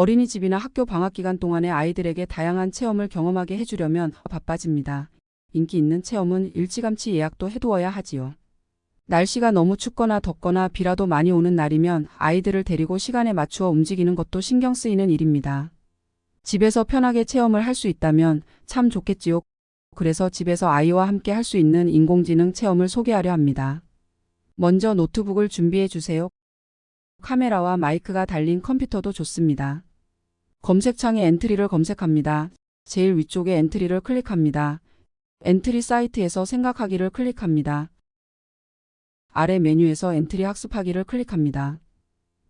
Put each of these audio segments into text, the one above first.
어린이집이나 학교 방학 기간 동안에 아이들에게 다양한 체험을 경험하게 해주려면 바빠집니다. 인기 있는 체험은 일찌감치 예약도 해두어야 하지요. 날씨가 너무 춥거나 덥거나 비라도 많이 오는 날이면 아이들을 데리고 시간에 맞추어 움직이는 것도 신경 쓰이는 일입니다. 집에서 편하게 체험을 할 수 있다면 참 좋겠지요. 그래서 집에서 아이와 함께 할 수 있는 인공지능 체험을 소개하려 합니다. 먼저 노트북을 준비해 주세요. 카메라와 마이크가 달린 컴퓨터도 좋습니다. 검색창에 엔트리를 검색합니다. 제일 위쪽에 엔트리를 클릭합니다. 엔트리 사이트에서 생각하기를 클릭합니다. 아래 메뉴에서 엔트리 학습하기를 클릭합니다.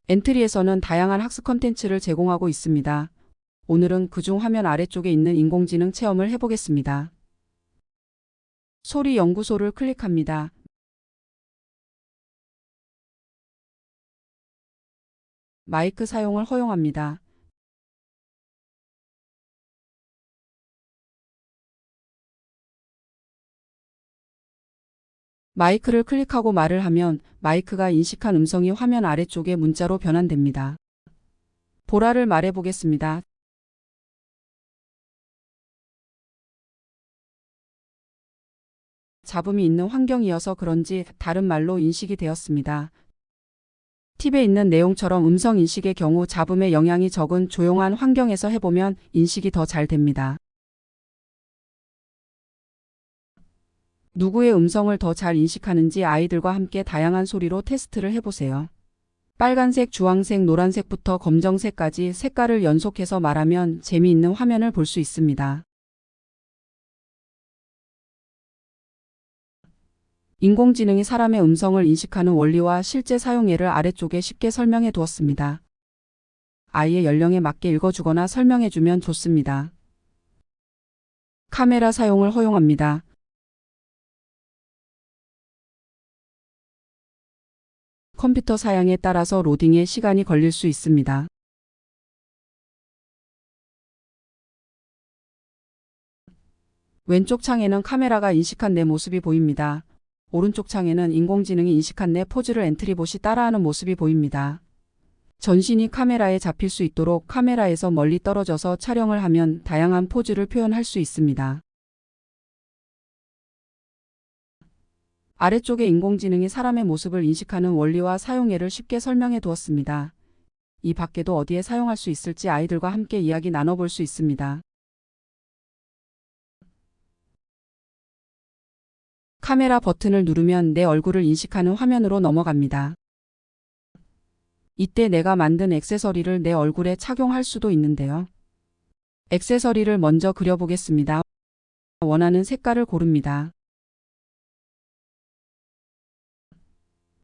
엔트리에서는 다양한 학습 컨텐츠를 제공하고 있습니다. 오늘은 그중 화면 아래쪽에 있는 인공지능 체험을 해보겠습니다. 소리 연구소를 클릭합니다. 마이크 사용을 허용합니다. 마이크를 클릭하고 말을 하면 마이크가 인식한 음성이 화면 아래쪽에 문자로 변환됩니다. 보라를 말해보겠습니다. 잡음이 있는 환경이어서 그런지 다른 말로 인식이 되었습니다. 팁에 있는 내용처럼 음성 인식의 경우 잡음의 영향이 적은 조용한 환경에서 해보면 인식이 더 잘 됩니다. 누구의 음성을 더 잘 인식하는지 아이들과 함께 다양한 소리로 테스트를 해보세요. 빨간색, 주황색, 노란색부터 검정색까지 색깔을 연속해서 말하면 재미있는 화면을 볼 수 있습니다. 인공지능이 사람의 음성을 인식하는 원리와 실제 사용예를 아래쪽에 쉽게 설명해 두었습니다. 아이의 연령에 맞게 읽어주거나 설명해주면 좋습니다. 카메라 사용을 허용합니다. 컴퓨터 사양에 따라서 로딩에 시간이 걸릴 수 있습니다. 왼쪽 창에는 카메라가 인식한 내 모습이 보입니다. 오른쪽 창에는 인공지능이 인식한 내 포즈를 엔트리봇이 따라하는 모습이 보입니다. 전신이 카메라에 잡힐 수 있도록 카메라에서 멀리 떨어져서 촬영을 하면 다양한 포즈를 표현할 수 있습니다. 아래쪽에 인공지능이 사람의 모습을 인식하는 원리와 사용예를 쉽게 설명해 두었습니다. 이 밖에도 어디에 사용할 수 있을지 아이들과 함께 이야기 나눠볼 수 있습니다. 카메라 버튼을 누르면 내 얼굴을 인식하는 화면으로 넘어갑니다. 이때 내가 만든 액세서리를 내 얼굴에 착용할 수도 있는데요. 액세서리를 먼저 그려보겠습니다. 원하는 색깔을 고릅니다.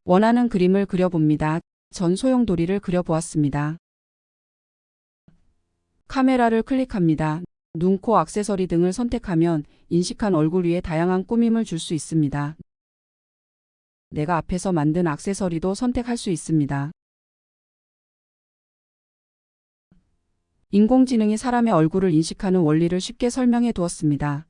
원하는 그림을 그려봅니다. 전 소용돌이를 그려보았습니다. 카메라를 클릭합니다. 눈, 코, 액세서리 등을 선택하면 인식한 얼굴 위에 다양한 꾸밈을 줄 수 있습니다. 내가 앞에서 만든 액세서리도 선택할 수 있습니다. 인공지능이 사람의 얼굴을 인식하는 원리를 쉽게 설명해 두었습니다.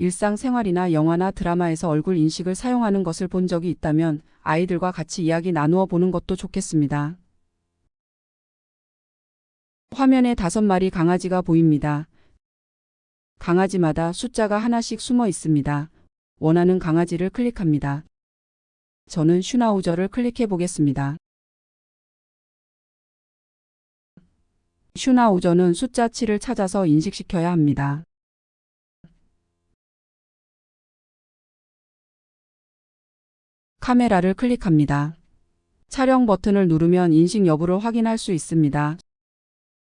일상생활이나 영화나 드라마에서 얼굴 인식을 사용하는 것을 본 적이 있다면 아이들과 같이 이야기 나누어 보는 것도 좋겠습니다. 화면에 다섯 마리 강아지가 보입니다. 강아지마다 숫자가 하나씩 숨어 있습니다. 원하는 강아지를 클릭합니다. 저는 슈나우저를 클릭해 보겠습니다. 슈나우저는 숫자 7을 찾아서 인식시켜야 합니다. 카메라를 클릭합니다. 촬영 버튼을 누르면 인식 여부를 확인할 수 있습니다.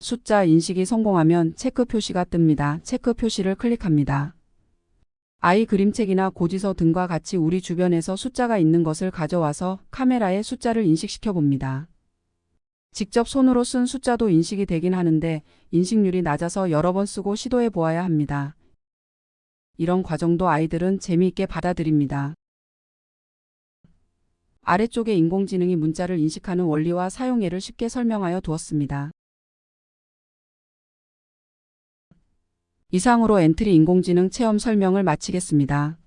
숫자 인식이 성공하면 체크 표시가 뜹니다. 체크 표시를 클릭합니다. 아이 그림책이나 고지서 등과 같이 우리 주변에서 숫자가 있는 것을 가져와서 카메라에 숫자를 인식시켜 봅니다. 직접 손으로 쓴 숫자도 인식이 되긴 하는데 인식률이 낮아서 여러 번 쓰고 시도해 보아야 합니다. 이런 과정도 아이들은 재미있게 받아들입니다. 아래쪽에 인공지능이 문자를 인식하는 원리와 사용예를 쉽게 설명하여 두었습니다. 이상으로 엔트리 인공지능 체험 설명을 마치겠습니다.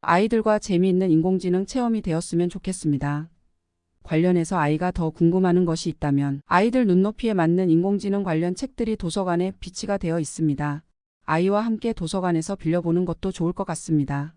아이들과 재미있는 인공지능 체험이 되었으면 좋겠습니다. 관련해서 아이가 더 궁금하는 것이 있다면 아이들 눈높이에 맞는 인공지능 관련 책들이 도서관에 비치가 되어 있습니다. 아이와 함께 도서관에서 빌려보는 것도 좋을 것 같습니다.